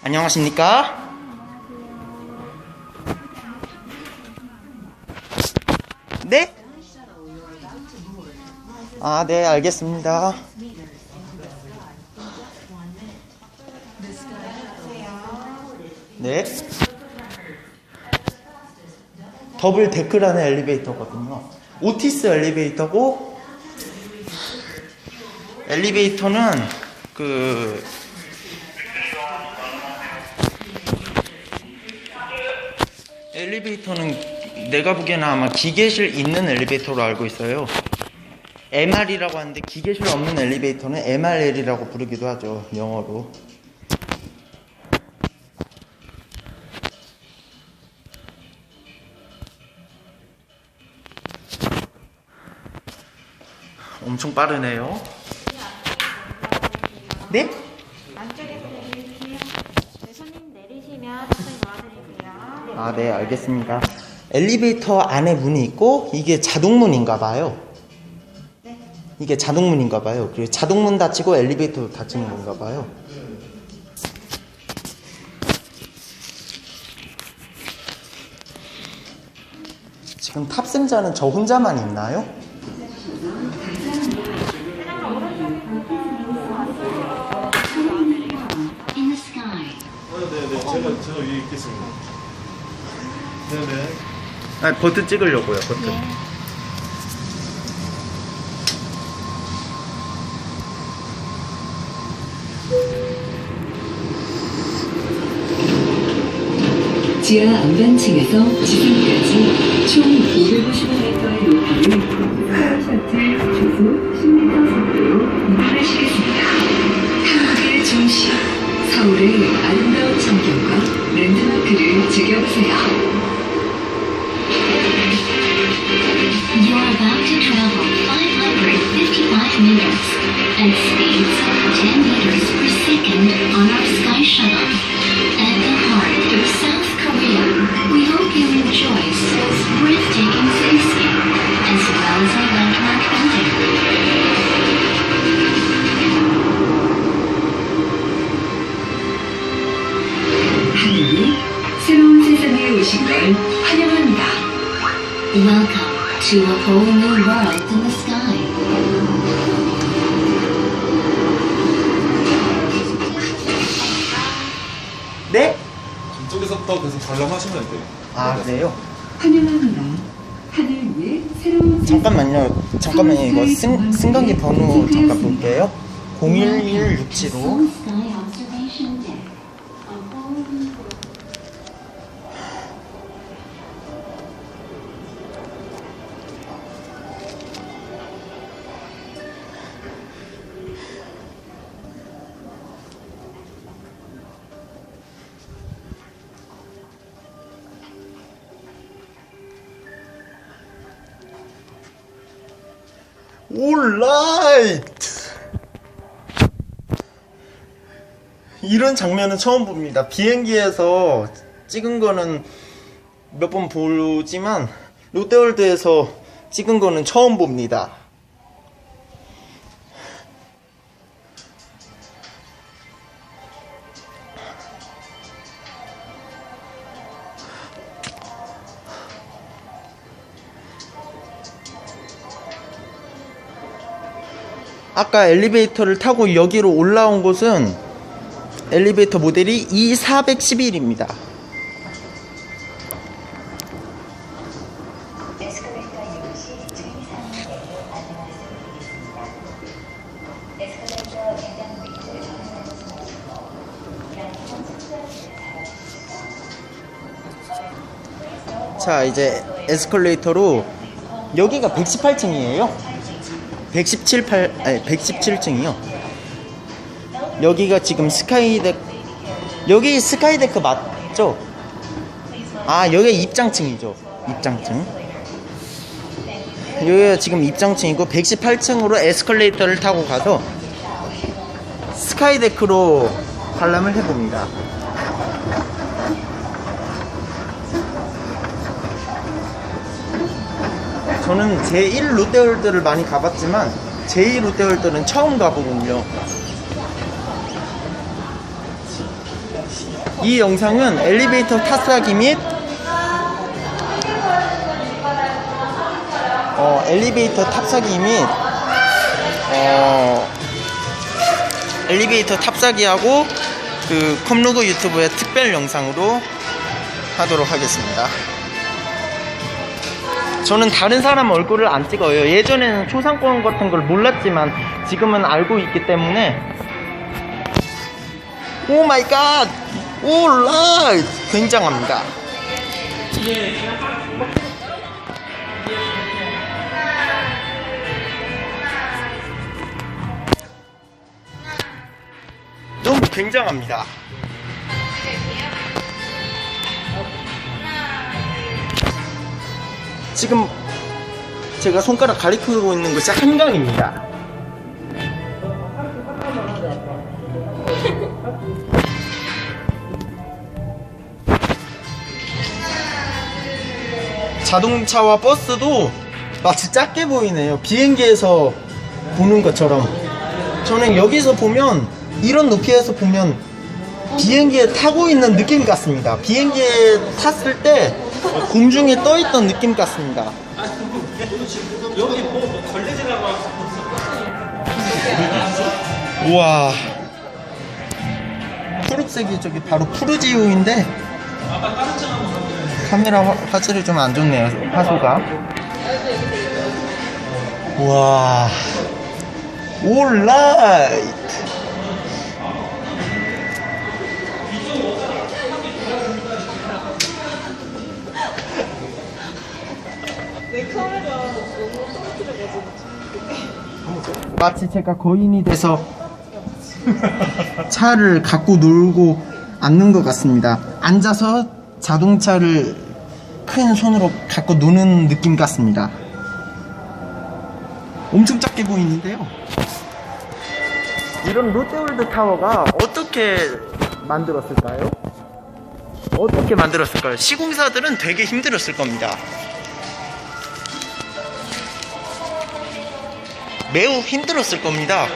안녕하십니까? 네? 아, 네, 알겠습니다. 네. 더블 데크라는 엘리베이터거든요. 오티스 엘리베이터고, 엘리베이터는 그, 엘리베이터는 내가 보기에는 아마 기계실 있는 엘리베이터로 알고 있어요. MR이라고 하는데 기계실 없는 엘리베이터는 MRL이라고 부르기도 하죠. 영어로. 엄청 빠르네요. 네? 안쪽에서 내리세요. 네, 손님 내리시면 탑승 도와드릴게요. 아, 네, 알겠습니다. 엘리베이터 안에 문이 있고 이게 자동문인가 봐요. 네. 이게 자동문인가 봐요. 그리고 자동문 닫히고 엘리베이터 닫히는 건가 봐요. 지금 탑승자는 저 혼자만 있나요? the sky. 네네 제가 제가 위에 있겠습니다. 네네. 아, 버튼 찍으려고요, 버튼. 지하 안반층에서 지상까지 총 555m의 높이를 스카이셔틀 주속 10m 속도로 이동하시겠습니다. 한국의 중심, 서울의 아름다운 전경과 랜드마크를 즐겨보세요. To travel 555 meters at speeds of 10 meters per second on our sky shuttle. At the heart of South Korea, we hope you enjoy Seoul's breathtaking to a whole new world in the sky. 네? 이쪽에서부터 계속 관람하시면 돼요. 아, 그래요? 환영합니다. 하늘 위에 새로운 잠깐만요. 잠깐만요. 이거 승, 승강기 번호 잠깐 볼게요. 011675. Seoul 올라이트 이런 장면은 처음 봅니다. 비행기에서 찍은 거는 몇 번 보지만 롯데월드에서 찍은 거는 처음 봅니다. 아까 엘리베이터를 타고 여기로 올라온 곳은 엘리베이터 모델이 E411입니다. 자, 이제 에스컬레이터로 여기가 118층이에요. 117, 8, 아니 117층이요. 여기가 지금 스카이데크 여기 스카이데크 맞죠? 아 여기 입장층이죠. 입장층. 여기가 지금 입장층이고 118층으로 에스컬레이터를 타고 가서 스카이데크로 관람을 해봅니다. 저는 제1 롯데월드를 많이 가봤지만 제2 롯데월드는 처음 가보군요. 이 영상은 엘리베이터 탑사기 및 어, 엘리베이터 탑사기 및 어, 엘리베이터 탑사기하고 그 컴로그 유튜브의 특별 영상으로 하도록 하겠습니다. 저는 다른 사람 얼굴을 안 찍어요. 예전에는 초상권 같은 걸 몰랐지만 지금은 알고 있기 때문에 오 마이 갓! 오 라이트! 굉장합니다. 너무 굉장합니다. 지금 제가 손가락 가리키고 있는 곳이 한강입니다. 자동차와 버스도 마치 작게 보이네요. 비행기에서 보는 것처럼. 저는 여기서 보면 이런 높이에서 보면 비행기에 타고 있는 느낌 같습니다. 비행기에 탔을 때 공중에 떠 있던 느낌 같습니다. 우와. 푸른색이 저기 바로 푸르지우인데 카메라 화, 화질이 좀 안 좋네요. 화소가. 우와. 올 라이트. 마치 제가 거인이 돼서 차를 갖고 놀고 앉는 것 같습니다. 앉아서 자동차를 큰 손으로 갖고 노는 느낌 같습니다. 엄청 작게 보이는데요. 이런 롯데월드 타워가 어떻게 만들었을까요? 어떻게 만들었을까요? 시공사들은 되게 힘들었을 겁니다. 매우 힘들었을 겁니다.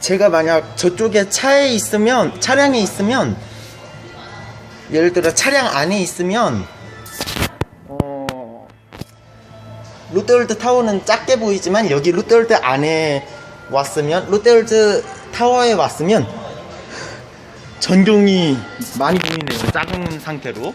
제가 만약 저쪽에 차에 있으면 차량에 있으면 예를 들어 차량 안에 있으면 어, 롯데월드 타워는 작게 보이지만 여기 롯데월드 안에 왔으면 롯데월드 타워에 왔으면 전경이 많이 보이네요. 작은 상태로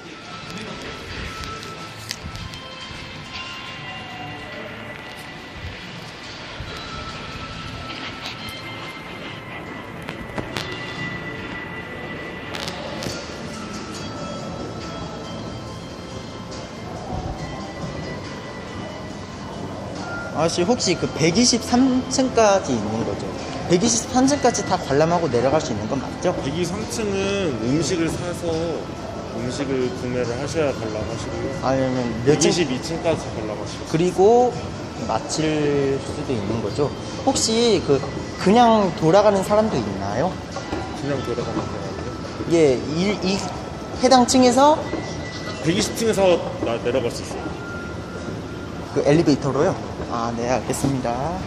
아저씨 혹시 그 123층까지 있는 거죠? 123층까지 다 관람하고 내려갈 수 있는 건 맞죠? 123층은 음식을 사서 음식을 구매를 하셔야 관람하시고요. 아니면 몇 층? 122층까지 관람하시고 그리고 마칠 수도 있는 거죠? 혹시 그 그냥 돌아가는 사람도 있나요? 그냥 돌아가면 되는데 예, 이, 이 해당 층에서 120층에서 나 내려갈 수 있어요. 그 엘리베이터로요? 아, 네, 알겠습니다.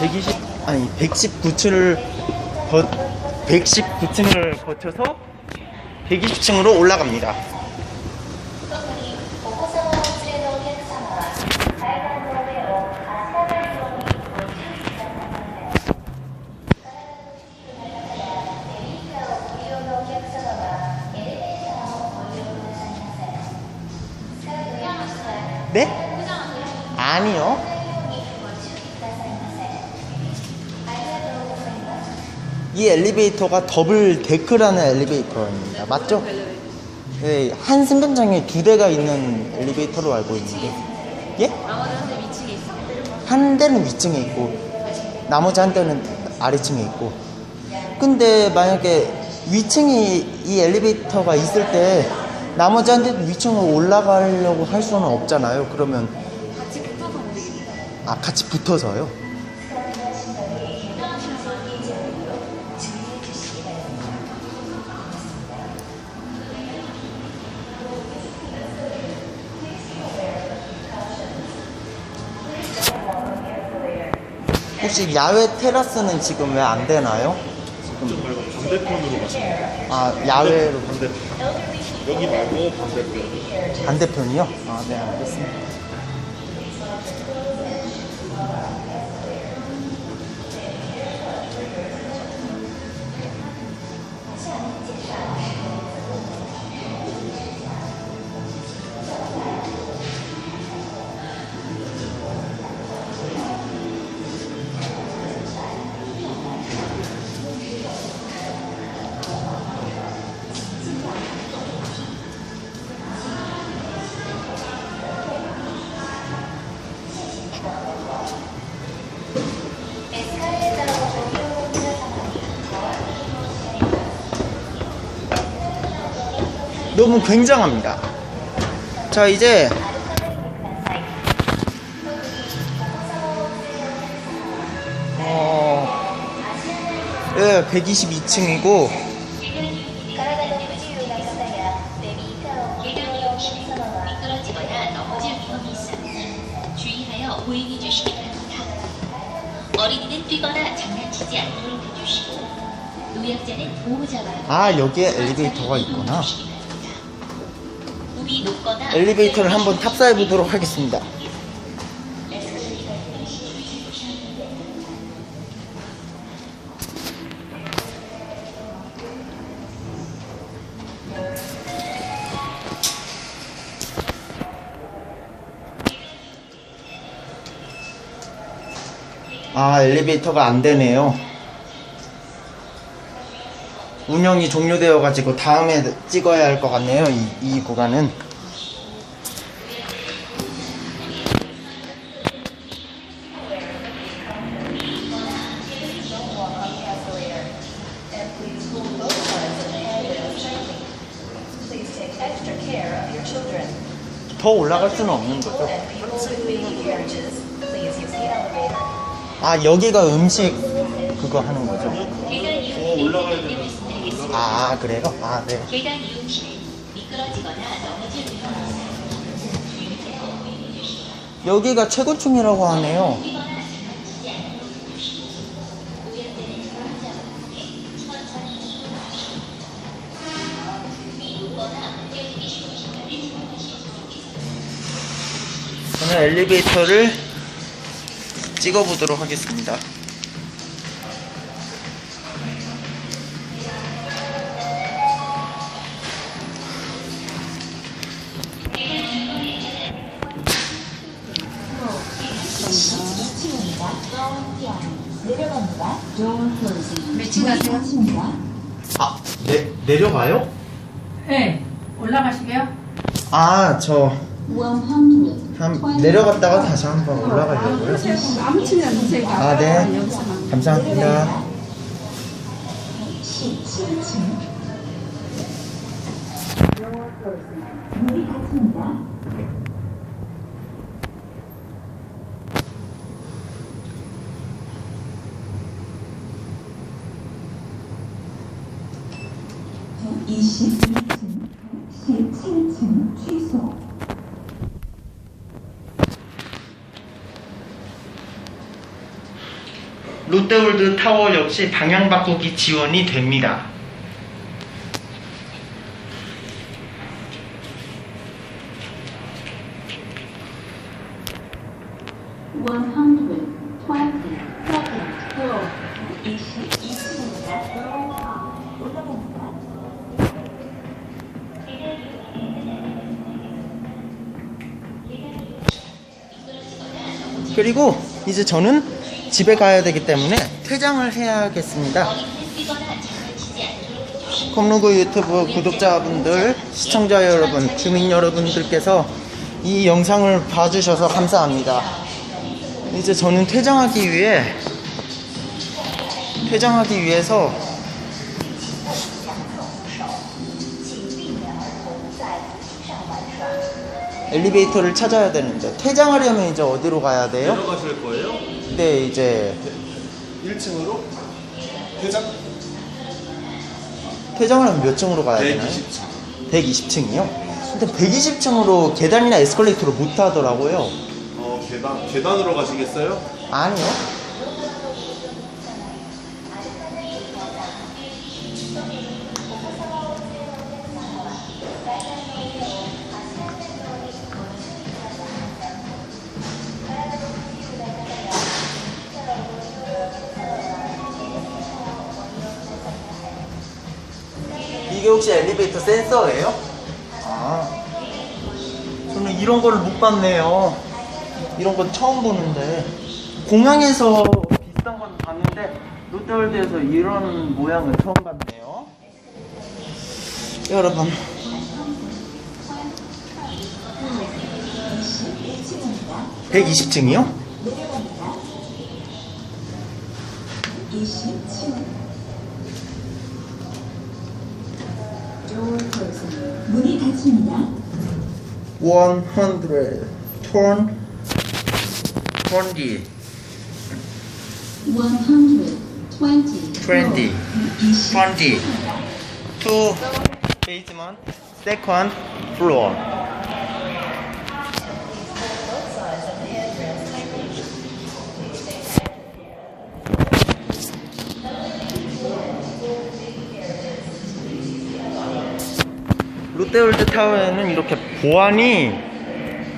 (120) 아니 (119층을) 거, (119층을) 거쳐서 (120층으로) 올라갑니다 아니요. 이 엘리베이터가 더블 데크라는 엘리베이터입니다. 맞죠? 네, 한 승강장에 두 대가 있는 엘리베이터로 알고 있는데. 예? 한 대는 위층에 있고 나머지 한 대는 아래층에 있고 근데 만약에 위층에 이 엘리베이터가 있을 때 나머지 한 대도 위층으로 올라가려고 할 수는 없잖아요 그러면 같이 붙어서 움직입니다. 아 같이 붙어서요? 혹시 야외 테라스는 지금 왜 안 되나요? 좀 말고 반대편으로 가시면. 아 야외로 반대편. 여기 말고 반대편. 반대편이요? 아 네 알겠습니다. 너무 굉장합니다. 자 이제 어, 예, 122층이고 아 여기에 엘리베이터가 있구나. 엘리베이터를 한번 탑사해 보도록 하겠습니다. 아, 엘리베이터가 안 되네요. 운영이 종료되어 가지고 다음에 찍어야 할 것 같네요. 이, 이 구간은. 더 올라갈 수는 없는 거죠. 아, 여기가 음식 그거 하는. 계단 이용시는 안내 말씀드리겠습니다. 아, 그래요? 아, 네. 계단 이용시는 미끄러지거나 넘어질 위험이 바랍니다. 여기가 최고층이라고 하네요. 저는 엘리베이터를 찍어보도록 하겠습니다. 아, 내, 내려가요? 네, 올라가시게요? 아, 저, 한, 내려갔다가 다시 한번 올라가려고요. 아무 치면 보세요. 아, 네. 감사합니다. 롯데월드 타워 역시 방향 바꾸기 지원이 됩니다. 이제 저는 집에 가야 되기 때문에 퇴장을 해야겠습니다. 컴루그 유튜브 구독자분들, 시청자 여러분, 주민 여러분들께서 이 영상을 봐주셔서 감사합니다. 이제 저는 퇴장하기 위해 퇴장하기 위해서 엘리베이터를 찾아야 되는데 퇴장하려면 이제 어디로 가야 돼요? 내려가실 거예요? 네 이제 1층으로? 회장? 퇴장하려면 몇 층으로 가야 되나요? 120층. 120층이요? 근데 120층으로 계단이나 에스컬레이터를 못 타더라고요. 어, 계단, 계단으로 가시겠어요? 아니요. 혹시 엘리베이터 센서예요? 아, 저는 이런 거를 못 봤네요. 이런 건 처음 보는데 공항에서 비슷한 건 봤는데 롯데월드에서 이런 모양은 처음 봤네요. 여러분. (120층이요) 문이 닫힙니다. 100 turn 20 120. 20 20 to basement second floor 롯데월드 타워에는 이렇게 보안이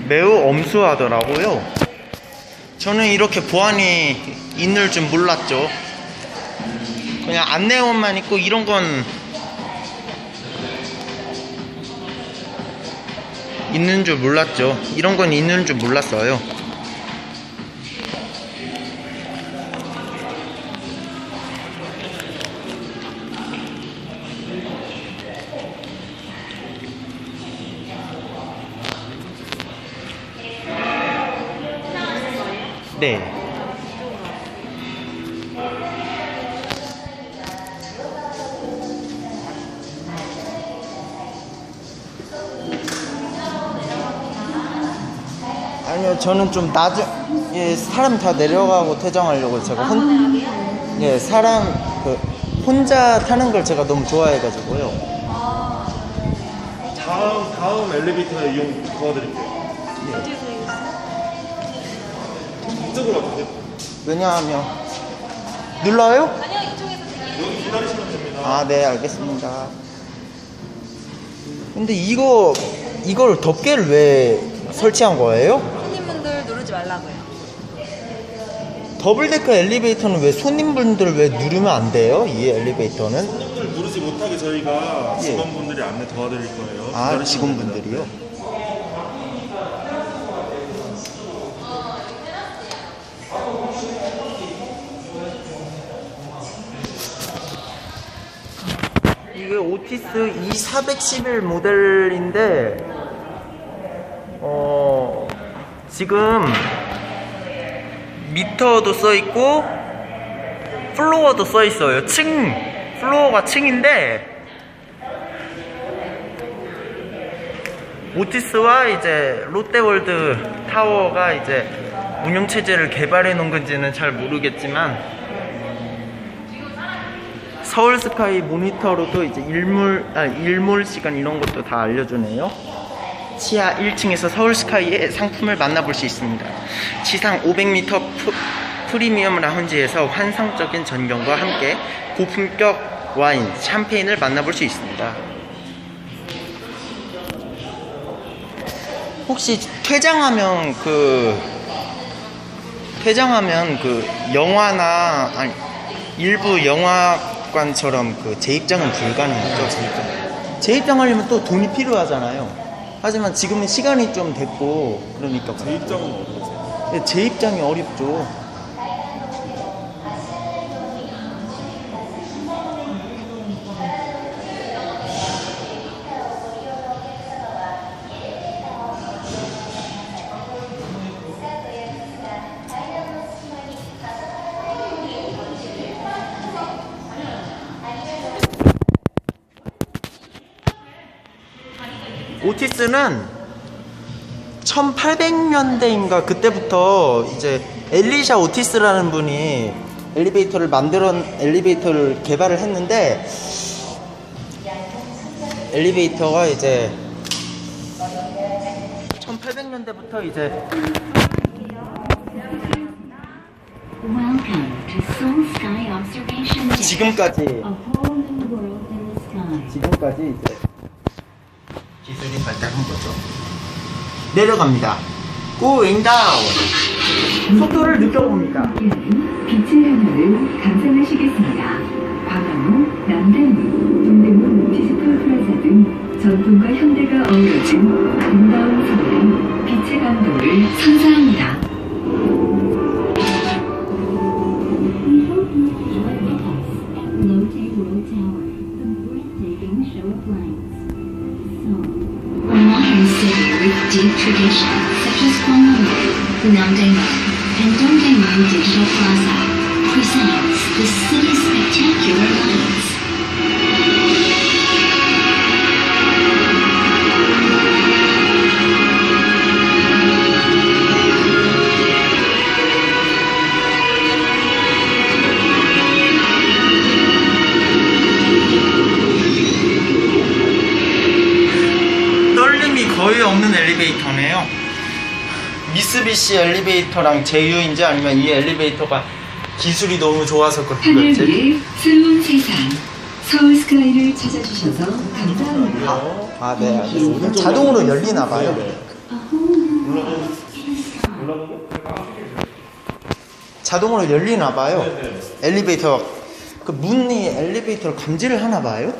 매우 엄수하더라고요. 저는 이렇게 보안이 있는 줄 몰랐죠. 그냥 안내원만 있고 이런 건 있는 줄 몰랐죠. 이런 건 있는 줄 몰랐어요. 저는 좀 나중, 예, 사람 다 내려가고 퇴장하려고 제가 혼, 예, 사람, 그, 혼자 타는 걸 제가 너무 좋아해가지고요. 다음, 다음 엘리베이터 이용 도와드릴게요. 이쪽으로 와주세요. 왜냐하면, 눌러요? 아니요, 이쪽에서 되게 여기 기다리시면 됩니다. 아, 네, 알겠습니다. 근데 이거, 이걸 덮개를 왜 설치한 거예요? 더블데커 엘리베이터는 왜 손님분들 왜 누르면 안 돼요? 이 엘리베이터는? 손님들 누르지 못하게 저희가 예. 직원분들이 안내 도와드릴 거예요. 아, 기다리시면 직원분들이요? 이게 오티스 E411 모델인데, 어, 지금 미터도 써 있고, 플로어도 써 있어요. 층, 플로어가 층인데, 오티스와 이제 롯데월드 타워가 이제 운영 체제를 개발해 놓은 건지는 잘 모르겠지만 서울 스카이 모니터로도 이제 일몰 아 일몰 시간 이런 것도 다 알려주네요. 지하 1층에서 서울 스카이의 상품을 만나볼 수 있습니다. 지상 500m 프, 프리미엄 라운지에서 환상적인 전경과 함께 고품격 와인, 샴페인을 만나볼 수 있습니다. 혹시 퇴장하면 그 퇴장하면 그 영화나 아니 일부 영화관처럼 그 재입장은 불가능하죠. 재입장. 재입장하려면 또 돈이 필요하잖아요. 하지만 지금은 시간이 좀 됐고 그러니까 제 입장은 어떠세요? 예, 재입장이 어렵죠. 오티스는 1800년대인가 그때부터 이제 엘리샤 오티스라는 분이 엘리베이터를 만들어 엘리베이터를 개발을 했는데 엘리베이터가 이제 1800년대부터 이제. 지금까지. 지금까지 이제 기술이 발달한 거죠. 내려갑니다. Going down. 속도를 느껴봅니다. 빛의 향연을 감상하시겠습니다. 광화문, 남대문, 동대문, 디지털 플라자 등 전통과 현대가 어우러진 아름다운 서울은 빛의 감동을 선사합니다. With deep tradition, such as Gwanghwamun, Namdaemun, and Dongdaemun Digital Plaza, presents the city's spectacular lights. 미쓰비시 엘리베이터랑 제휴인지 아니면 이 엘리베이터가 기술이 너무 좋아서 그런 하늘 건지. 위의 새로운 세상, 서울 스카이를 찾아주셔서 감사합니다. 아, 네, 알겠습니다. 자동으로 열리나 봐요. 자동으로 열리나 봐요. 엘리베이터 그 문이 엘리베이터를 감지를 하나 봐요.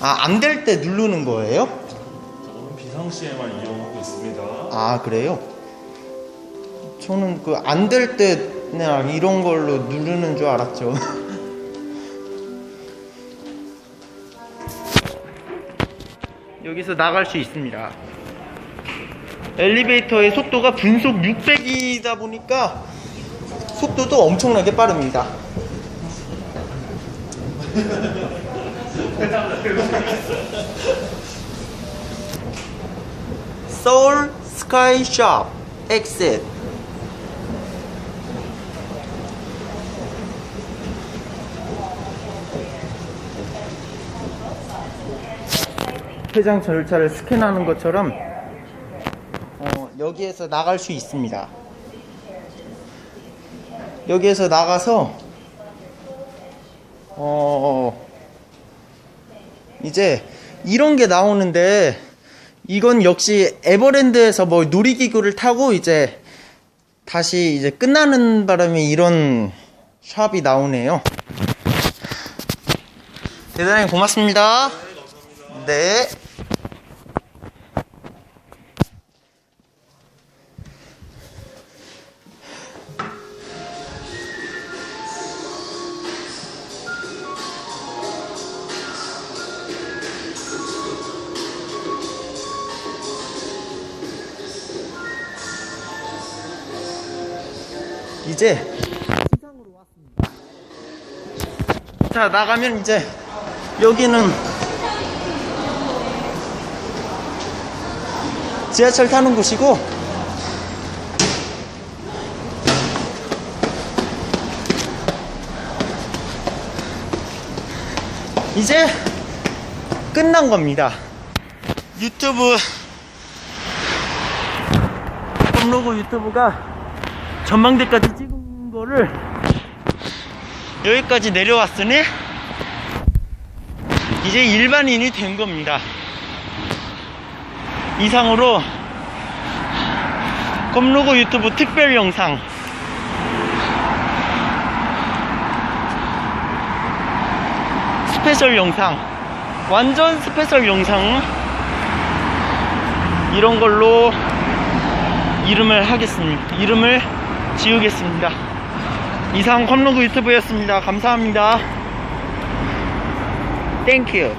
아, 안 될 때 누르는 거예요? 저거는 비상시에만 이용하고 있습니다. 아, 그래요? 저는 그 안 될 때 그냥 이런 걸로 누르는 줄 알았죠. 여기서 나갈 수 있습니다. 엘리베이터의 속도가 분속 600이다 보니까 속도도 엄청나게 빠릅니다. 서울 스카이숍 엑셋 퇴장 절차를 스캔하는 것처럼 어, 여기에서 나갈 수 있습니다. 여기에서 나가서 어 이제 이런 게 나오는데 이건 역시 에버랜드에서 뭐 놀이기구를 타고 이제 다시 이제 끝나는 바람에 이런 샵이 나오네요. 대단히 고맙습니다. 네. 자 나가면 이제 여기는 지하철 타는 곳이고 이제 끝난 겁니다. 유튜브 업로그 유튜브가 전망대까지 찍은 거를 여기까지 내려왔으니 이제 일반인이 된 겁니다. 이상으로 검로고 유튜브 특별 영상 스페셜 영상 완전 스페셜 영상 이런 걸로 이름을 하겠습니다. 이름을 지우겠습니다. 이상 컴로그 유튜브였습니다. 감사합니다. 땡큐.